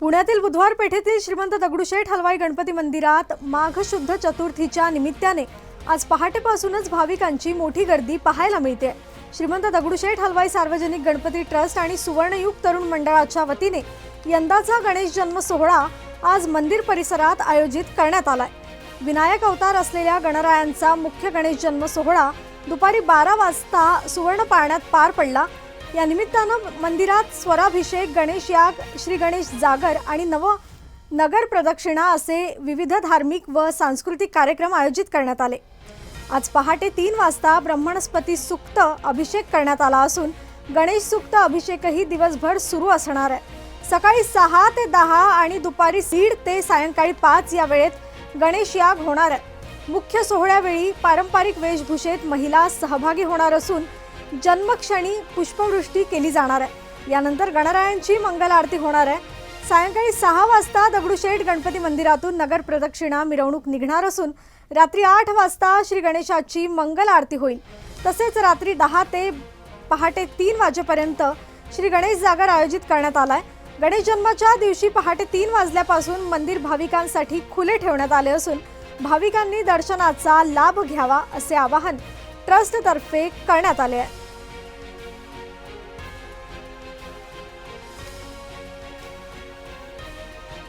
पुण्यातील बुधवार पेठेतील श्रीमंत दगडूशेठ हलवाई गणपती मंदिरात माघ शुद्ध चतुर्थीच्या निमित्ताने आज पहाटेपासूनच भाविकांची मोठी गर्दी पाहायला मिळते. श्रीमंत दगडूशेठ हलवाई सार्वजनिक गणपती ट्रस्ट आणि सुवर्णयुग तरुण मंडळाच्या वतीने यंदाचा गणेश जन्म सोहळा आज मंदिर परिसरात आयोजित करण्यात आलाय. विनायक अवतार असलेल्या गणरायांचा मुख्य गणेश जन्म सोहळा दुपारी बारा वाजता सुवर्ण पाळण्यात पार पडला. या निमित्तानं मंदिरात स्वराभिषेक गणेश याग श्री गणेश जागर आणि नव नगर प्रदक्षिणा असे विविध धार्मिक व सांस्कृतिक कार्यक्रम आयोजित करण्यात आले. आज पहाटे तीन वाजता ब्रह्मणस्पती सुक्त अभिषेक करण्यात आला असून गणेश सुक्त अभिषेकही दिवसभर सुरू असणार आहे. सकाळी सहा ते दहा आणि दुपारी दीड ते सायंकाळी पाच या वेळेत गणेश याग होणार आहे मुख्य सोहळ्यावेळी पारंपरिक वेशभूषेत महिला सहभागी होणार असून जन्मक्षणी पुष्पवृष्टी केली जाणार आहे. यानंतर गणरायांची मंगल आरती होणार आहे. सायंकाळी सहा वाजता दगडूशेठ गणपती मंदिरातून नगर प्रदक्षिणा मिरवणूक निघणार असून रात्री आठ वाजता श्री गणेशाची मंगल आरती होईल. तसेच रात्री दहा ते पहाटे तीन वाजेपर्यंत श्री गणेश जागर आयोजित करण्यात आला आहे गणेश जन्माच्या दिवशी पहाटे तीन वाजल्यापासून मंदिर भाविकांसाठी खुले ठेवण्यात आले असून भाविकांनी दर्शनाचा लाभ घ्यावा असे आवाहन ट्रस्टतर्फे करण्यात आले आहे.